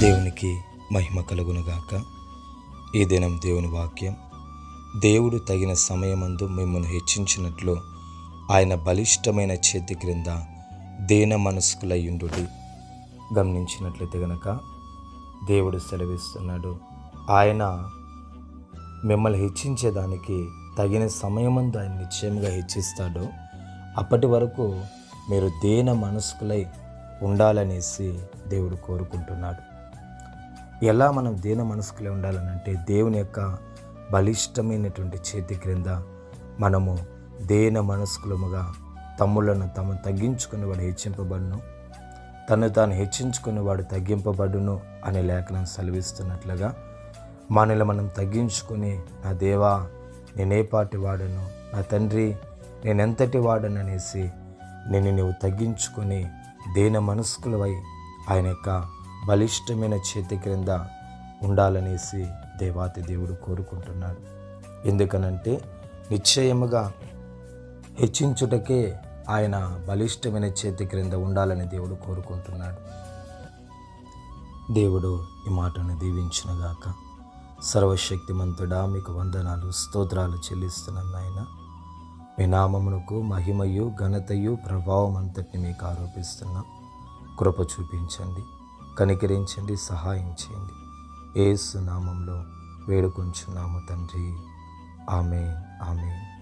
దేవునికి మహిమ కలుగునుగాక. ఈ దినం దేవుని వాక్యం. దేవుడు తగిన సమయమందు మిమ్మల్ని హెచ్చించినట్లు ఆయన బలిష్టమైన చేతి క్రింద దేన మనస్కులయ్యుండు గమనించినట్లయితే గనక దేవుడు సెలవిస్తున్నాడు. ఆయన మిమ్మల్ని హెచ్చించేదానికి తగిన సమయమందు ఆయన నిశ్చయంగా హెచ్చిస్తాడు. అప్పటి వరకు మీరు దేన మనస్కులై ఉండాలనేసి దేవుడు కోరుకుంటున్నాడు. ఎలా మనం దేన మనసుకులే ఉండాలనంటే దేవుని యొక్క బలిష్టమైనటువంటి చేతి క్రింద మనము దేన మనస్కులముగా తమ్ములను తమ తగ్గించుకుని వాడు హెచ్చింపబడును తను తాను హెచ్చించుకుని వాడు తగ్గింపబడును అనే లేఖనం సెలవిస్తున్నట్లుగా మనల్ని మనం తగ్గించుకుని నా దేవా నేనే పాటి వాడను నా తండ్రి నేనెంతటి వాడను అనేసి నేను నువ్వు తగ్గించుకొని దేన మనస్కులవై ఆయన యొక్క బలిష్టమైన చేతి క్రింద ఉండాలనేసి దేవాతి దేవుడు కోరుకుంటున్నాడు. ఎందుకనంటే నిశ్చయముగా హెచ్చించుటకే ఆయన బలిష్టమైన చేతి క్రింద ఉండాలని దేవుడు కోరుకుంటున్నాడు. దేవుడు ఈ మాటను దీవించినగాక సర్వశక్తిమంతుడా మీకు వందనాలు స్తోత్రాలు చెల్లిస్తున్నాను నాయన. మీ నామమునకు మహిమయు ఘనతయు ప్రభావం అంతటిని మీకు ఆరోపిస్తున్నాం. కృప చూపించండి. కనికరించండి సహాయం చేయండి ఏసు నామంలో వేడుకొంచున్నాము తండ్రి. ఆమె ఆమె